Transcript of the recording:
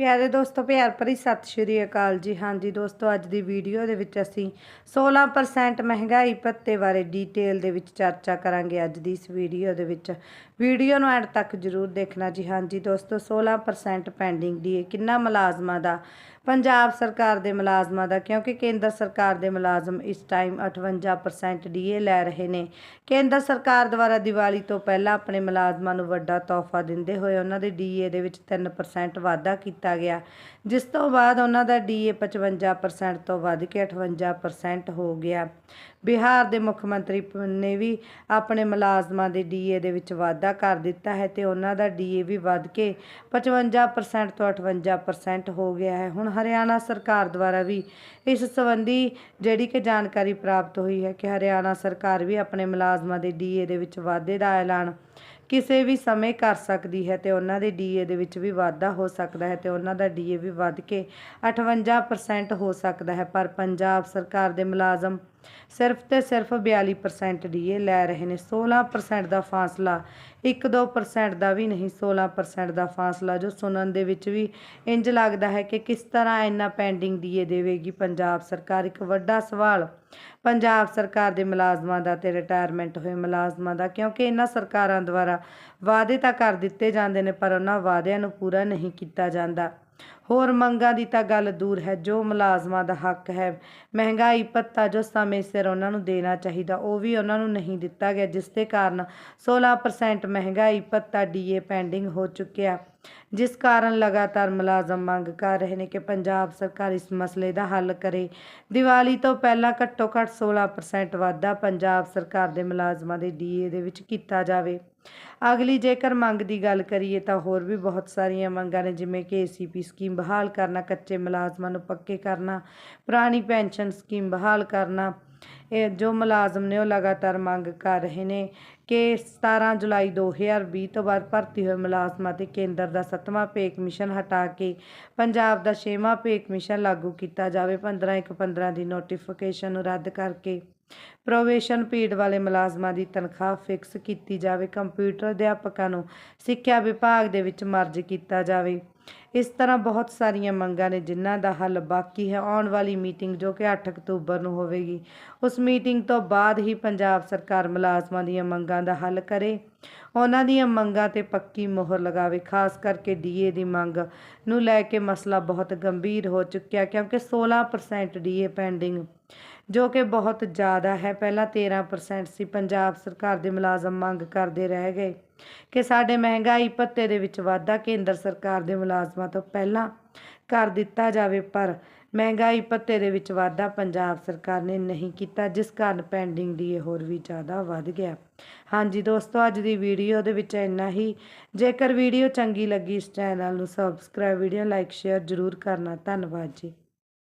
ਪਿਆਰੇ ਦੋਸਤੋ, ਪਿਆਰ ਭਰੀ ਸਤਿ ਸ਼੍ਰੀ ਅਕਾਲ ਜੀ। ਹਾਂਜੀ ਦੋਸਤੋ, ਅੱਜ ਦੀ ਵੀਡੀਓ ਦੇ ਵਿੱਚ ਅਸੀਂ 16% ਮਹਿੰਗਾਈ ਭੱਤੇ ਬਾਰੇ ਡੀਟੇਲ ਦੇ ਵਿੱਚ ਚਰਚਾ ਕਰਾਂਗੇ ਅੱਜ ਦੀ ਇਸ ਵੀਡੀਓ ਦੇ ਵਿੱਚ। ਵੀਡੀਓ ਨੂੰ ਐਂਡ ਤੱਕ ਜਰੂਰ ਦੇਖਣਾ ਜੀ। ਹਾਂਜੀ ਦੋਸਤੋ 16% ਪੈਂਡਿੰਗ ਦੀ ਕਿੰਨਾ ਮੁਲਾਜ਼ਮਾਂ ਦਾ, ਪੰਜਾਬ ਸਰਕਾਰ ਦੇ ਮੁਲਾਜ਼ਮਾਂ ਦਾ, ਕਿਉਂਕਿ ਕੇਂਦਰ ਸਰਕਾਰ ਦੇ ਮੁਲਾਜ਼ਮ ਇਸ ਟਾਈਮ 58% ਡੀਏ ਲੈ ਰਹੇ ਨੇ। ਕੇਂਦਰ ਸਰਕਾਰ ਦੁਆਰਾ ਦੀਵਾਲੀ ਤੋਂ ਪਹਿਲਾਂ ਆਪਣੇ ਮੁਲਾਜ਼ਮਾਂ ਨੂੰ ਵੱਡਾ ਤੋਹਫਾ ਦਿੰਦੇ ਹੋਏ ਉਹਨਾਂ ਦੇ ਡੀਏ ਦੇ ਵਿੱਚ 3% ਵਾਧਾ ਕੀਤਾ ਗਿਆ। ਜਿਸ ਤੋਂ ਬਾਅਦ ਉਹਨਾਂ ਦਾ ਡੀਏ 55% ਤੋਂ ਵੱਧ ਕੇ 58% ਹੋ ਗਿਆ। ਬਿਹਾਰ ਦੇ ਮੁੱਖ ਮੰਤਰੀ ਨੇ ਵੀ ਆਪਣੇ ਮੁਲਾਜ਼ਮਾਂ ਦੇ ਡੀਏ ਦੇ ਵਿੱਚ ਵਾਧਾ ਕਰ ਦਿੱਤਾ ਹੈ ਤੇ ਉਹਨਾਂ ਦਾ ਡੀਏ ਵੀ ਵੱਧ ਕੇ 55% ਤੋਂ 58% ਹੋ ਗਿਆ ਹੈ। ਹੁਣ ਹਰਿਆਣਾ ਸਰਕਾਰ ਦੁਆਰਾ ਵੀ ਇਸ ਸੰਬੰਧੀ ਜਿਹੜੀ ਕਿ ਜਾਣਕਾਰੀ ਪ੍ਰਾਪਤ ਹੋਈ ਹੈ ਕਿ ਹਰਿਆਣਾ ਸਰਕਾਰ ਵੀ ਆਪਣੇ ਮੁਲਾਜ਼ਮਾਂ ਦੇ ਡੀਏ ਦੇ ਵਿੱਚ ਵਾਧੇ ਦਾ ਐਲਾਨ ਕਿਸੇ ਵੀ ਸਮੇਂ ਕਰ ਸਕਦੀ ਹੈ ਤੇ ਉਹਨਾਂ ਦੇ ਡੀਏ ਦੇ ਵਿੱਚ ਵੀ ਵਾਧਾ ਹੋ ਸਕਦਾ ਹੈ ਤੇ ਉਹਨਾਂ ਦਾ ਡੀਏ ਵੀ ਵੱਧ ਕੇ 58% ਹੋ ਸਕਦਾ ਹੈ। ਪਰ ਪੰਜਾਬ ਸਰਕਾਰ ਦੇ ਮੁਲਾਜ਼ਮ ਸਿਰਫ ਤੇ ਸਿਰਫ 42% ਡੀਏ ਲੈ ਰਹੇ ਨੇ। 16% ਦਾ ਫਾਸਲਾ 1-2% ਦਾ ਵੀ ਨਹੀਂ 16% ਦਾ ਫਾਸਲਾ, ਜੋ ਸੁਣਨ ਦੇ ਵਿੱਚ ਵੀ ਇੰਜ ਲੱਗਦਾ ਹੈ ਕਿ ਕਿਸ ਤਰ੍ਹਾਂ ਇੰਨਾ ਪੈਂਡਿੰਗ ਡੀਏ ਦੇਵੇਗੀ ਪੰਜਾਬ ਸਰਕਾਰ। ਇੱਕ ਵੱਡਾ ਸਵਾਲ, ਪੰਜਾਬ ਸਰਕਾਰ ਦੇ ਮੁਲਾਜ਼ਮਾਂ ਦਾ ਤੇ ਰਿਟਾਇਰਮੈਂਟ ਹੋਏ ਮੁਲਾਜ਼ਮਾਂ ਦਾ, ਕਿਉਂਕਿ ਇਹਨਾਂ ਸਰਕਾਰਾਂ ਦੁਆਰਾ ਵਾਅਦੇ ਤਾਂ ਕਰ ਦਿੱਤੇ ਜਾਂਦੇ ਨੇ, ਪਰ ਉਹਨਾਂ ਵਾਅਦਿਆਂ ਨੂੰ ਪੂਰਾ ਨਹੀਂ ਕੀਤਾ ਜਾਂਦਾ। ਹੋਰ ਮੰਗਾਂ ਦੀ ਤਾਂ ਗੱਲ ਦੂਰ ਹੈ, ਜੋ ਮੁਲਾਜ਼ਮਾਂ ਦਾ ਹੱਕ ਹੈ। ਮਹਿੰਗਾਈ ਭੱਤਾ ਜੋ ਸਮੇਂ ਸਿਰ ਉਹਨਾਂ ਨੂੰ ਦੇਣਾ ਚਾਹੀਦਾ, ਉਹ ਵੀ ਉਹਨਾਂ ਨੂੰ ਨਹੀਂ ਦਿੱਤਾ ਗਿਆ, ਜਿਸ ਦੇ ਕਾਰਨ 16% ਮਹਿੰਗਾਈ ਭੱਤਾ ਡੀਏ ਪੈਂਡਿੰਗ ਹੋ ਚੁੱਕਿਆ। ਜਿਸ ਕਾਰਨ ਲਗਾਤਾਰ ਮੁਲਾਜ਼ਮ ਮੰਗ ਕਰ ਰਹੇ ਨੇ ਕਿ ਪੰਜਾਬ ਸਰਕਾਰ ਇਸ ਮਸਲੇ ਦਾ ਹੱਲ ਕਰੇ। ਦੀਵਾਲੀ ਤੋਂ ਪਹਿਲਾਂ ਘੱਟੋ ਘੱਟ 16% ਵਾਧਾ ਪੰਜਾਬ ਸਰਕਾਰ ਦੇ ਮੁਲਾਜ਼ਮਾਂ ਦੇ ਡੀਏ ਦੇ ਵਿੱਚ ਕੀਤਾ ਜਾਵੇ। ਅਗਲੀ ਜੇਕਰ ਮੰਗ ਦੀ ਗੱਲ ਕਰੀਏ ਤਾਂ ਹੋਰ ਵੀ ਬਹੁਤ ਸਾਰੀਆਂ ਮੰਗਾਂ ਨੇ, ਜਿਵੇਂ ਕਿ ਏਸੀਪੀ ਸਕੀਮ ਬਹਾਲ ਕਰਨਾ, ਕੱਚੇ ਮੁਲਾਜ਼ਮਾਂ ਨੂੰ ਪੱਕੇ ਕਰਨਾ, ਪੁਰਾਣੀ ਪੈਨਸ਼ਨ ਸਕੀਮ ਬਹਾਲ ਕਰਨਾ, ਇਹ ਜੋ ਮੁਲਾਜ਼ਮ ਨੇ ਉਹ ਲਗਾਤਾਰ ਮੰਗ ਕਰ ਰਹੇ ਨੇ ਕਿ 17 ਜੁਲਾਈ 2020 ਤੋਂ ਬਾਅਦ ਭਰਤੀ ਹੋਏ ਮੁਲਾਜ਼ਮਾਂ ਤੇ ਕੇਂਦਰ ਦਾ 7ਵਾਂ ਪੇ ਕਮਿਸ਼ਨ ਹਟਾ ਕੇ ਪੰਜਾਬ ਦਾ 6ਵਾਂ ਪੇ ਕਮਿਸ਼ਨ ਲਾਗੂ ਕੀਤਾ ਜਾਵੇ। 15 ਇੱਕ 15 ਦੀ ਨੋਟੀਫਿਕੇਸ਼ਨ ਨੂੰ ਰੱਦ ਕਰਕੇ ਪ੍ਰੋਵੇਸ਼ਨ ਪੀਰੀਅਡ ਵਾਲੇ ਮੁਲਾਜ਼ਮਾਂ ਦੀ ਤਨਖਾਹ ਫਿਕਸ ਕੀਤੀ ਜਾਵੇ, ਕੰਪਿਊਟਰ ਅਧਿਆਪਕਾਂ ਨੂੰ ਸਿੱਖਿਆ ਵਿਭਾਗ ਦੇ ਵਿੱਚ ਮਰਜ ਕੀਤਾ ਜਾਵੇ। ਇਸ ਤਰ੍ਹਾਂ ਬਹੁਤ ਸਾਰੀਆਂ ਮੰਗਾਂ ਨੇ ਜਿਨ੍ਹਾਂ ਦਾ ਹੱਲ ਬਾਕੀ ਹੈ। ਆਉਣ ਵਾਲੀ ਮੀਟਿੰਗ ਜੋ ਕਿ 8 ਅਕਤੂਬਰ ਨੂੰ ਹੋਵੇਗੀ, ਉਸ ਮੀਟਿੰਗ ਤੋਂ ਬਾਅਦ ਹੀ ਪੰਜਾਬ ਸਰਕਾਰ ਮੁਲਾਜ਼ਮਾਂ ਦੀਆਂ ਮੰਗਾਂ ਦਾ ਹੱਲ ਕਰੇ। ਉਹਨਾਂ ਦੀਆਂ ਮੰਗਾਂ ਤੇ ਪੱਕੀ ਮੋਹਰ ਲਗਾਵੇ, ਖਾਸ ਕਰਕੇ ਡੀਏ ਦੀ ਮੰਗ ਨੂੰ ਲੈ ਕੇ ਮਸਲਾ ਬਹੁਤ ਗੰਭੀਰ ਹੋ ਚੁੱਕਿਆ, ਕਿਉਂਕਿ 16% ਡੀਏ ਪੈਂਡਿੰਗ ਜੋ ਕਿ ਬਹੁਤ ਜ਼ਿਆਦਾ ਹੈ। ਪਹਿਲਾਂ 13% ਸੀ। ਪੰਜਾਬ ਸਰਕਾਰ ਦੇ ਮੁਲਾਜ਼ਮ ਮੰਗ ਕਰਦੇ ਰਹਿ ਗਏ ਕਿ ਸਾਡੇ ਮਹਿੰਗਾਈ ਭੱਤੇ ਦੇ ਵਿੱਚ ਵਾਧਾ ਕੇਂਦਰ ਸਰਕਾਰ ਦੇ ਮੁਲਾਜ਼ਮਾਂ ਤੋਂ ਪਹਿਲਾਂ ਕਰ ਦਿੱਤਾ ਜਾਵੇ, ਪਰ ਮਹਿੰਗਾਈ ਭੱਤੇ ਦੇ ਵਿੱਚ ਵਾਧਾ ਪੰਜਾਬ ਸਰਕਾਰ ਨੇ ਨਹੀਂ ਕੀਤਾ, ਜਿਸ ਕਾਰਨ ਪੈਂਡਿੰਗ ਡੀਏ ਹੋਰ ਵੀ ਜ਼ਿਆਦਾ ਵੱਧ ਗਿਆ। ਹਾਂਜੀ ਦੋਸਤੋ, ਅੱਜ ਦੀ ਵੀਡੀਓ ਦੇ ਵਿੱਚ ਇੰਨਾ ਹੀ। ਜੇਕਰ ਵੀਡੀਓ ਚੰਗੀ ਲੱਗੀ ਇਸ ਚੈਨਲ ਨੂੰ ਸਬਸਕ੍ਰਾਈਬ ਵੀਡੀਓ ਲਾਈਕ ਸ਼ੇਅਰ ਜ਼ਰੂਰ ਕਰਨਾ। ਧੰਨਵਾਦ ਜੀ।